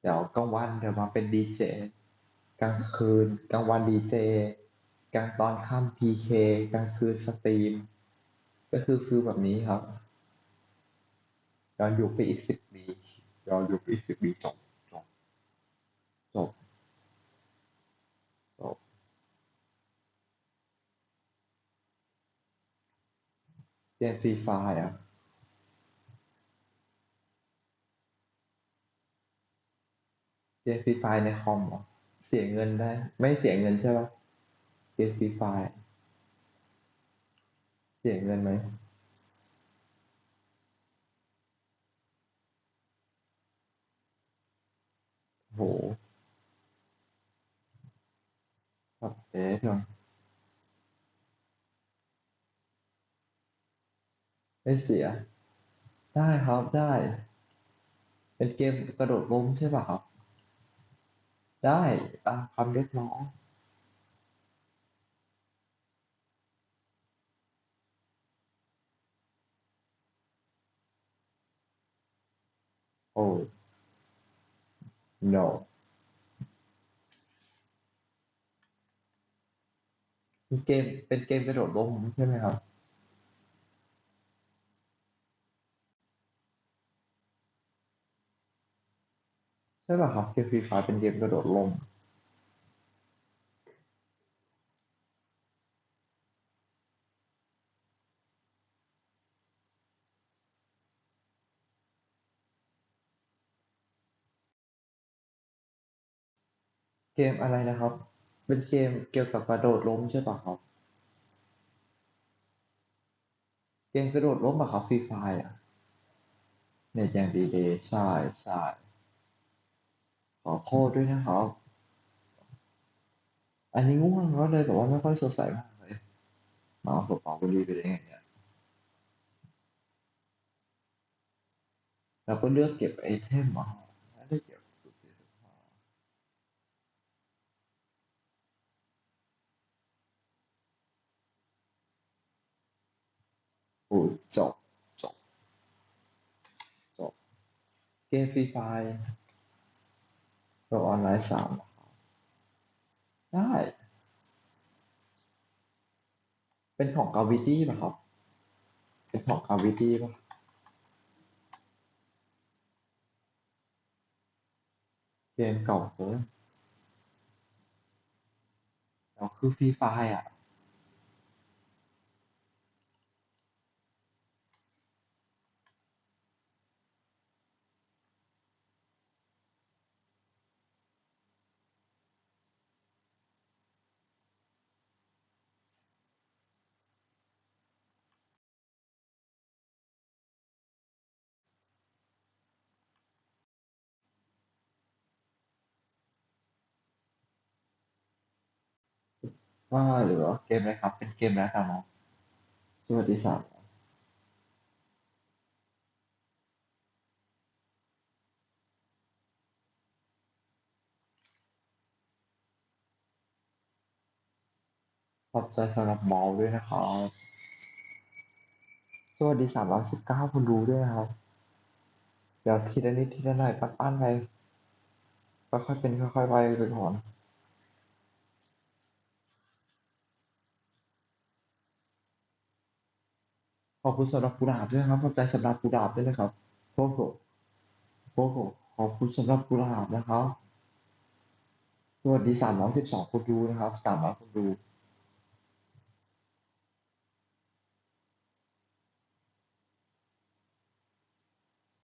เดี๋ยวกลางวันเดี๋ยวมาเป็นดีเจกลางคืนกลางวันดีเจกลางตอนค่ำพีเคกลางคืนสตรีม ก็คือฟิลแบบนี้ครับย้อนยุคไปอีกสิบปีย้อนยุคไปอีกสิบปีจบจบจบจบเกมฟรีไฟร์อะ เกมฟรีไฟร์ในคอมเหรอเสียเงินได้ ไม่เสียเงินใช่ปะเกมฟรีไฟร์เสียเงินไหมโหครับเอ๊ะเดี๋ยไม่เสีย ได้ครับได้ เป็นเกมกระโดดล้มใช่ป่ะครับ ได้ตามคำเรียกร้องโอ้ no เป็นเกมเป็นเกมกระโดดล้มใช่ไหมครับ ช่ป่ะครับเกมฟรีไฟเป็นเกมกระโดดล้มเกมอะไรนะครับ เป็นเกมเกี่ยวกับกระโดดล้มใช่ป่ะครับ เกมกระโดดล้มป่ะครับฟรีไฟอะเน็ตอย่างดีเลยใช่ใช่ อโทษด้วยนะครับ อันนี้ง่วงก็เลยแต่ว่าไม่ค่อยสดใสมากเลยมาเอาสตรอเบอรี่ไปได้ไงเนี่ยเราก็เลือกเก็บไอเทมมาไม่ได้เก็บสุดที่สุดมาโอ้จบจบจบเกมฟรีไฟ ราออนไลน์สามนะครับได้ เป็นของกาวิตี้ป่ะครับ เป็นของกาวิตี้ป่ะเกมเก่าเกินเราคือฟรีไฟอะ ว่าหรือว่าเกมอะไรครับ เป็นเกมแล้วกันเนาะสวัสดีสามขอบใจสำหรับบอลด้วยนะครับ สวัสดีสามร้อยสิบเก้าคนดูด้วยนะครับ เดี๋ยวทีละนิดทีละหน่อยปั้นๆไปค่อยๆเป็นค่อยๆไปไปก่อน อบคุณสำหรับกุหลาบด้วยครับขอบใจสำหรับกุหลาบด้วยนะครับโกโกโกโกขอบคุณสำหรับกุหลาบนะครับสวัสดีสามร้อยสิบสองคนดูนะครับสามร้อยคนดู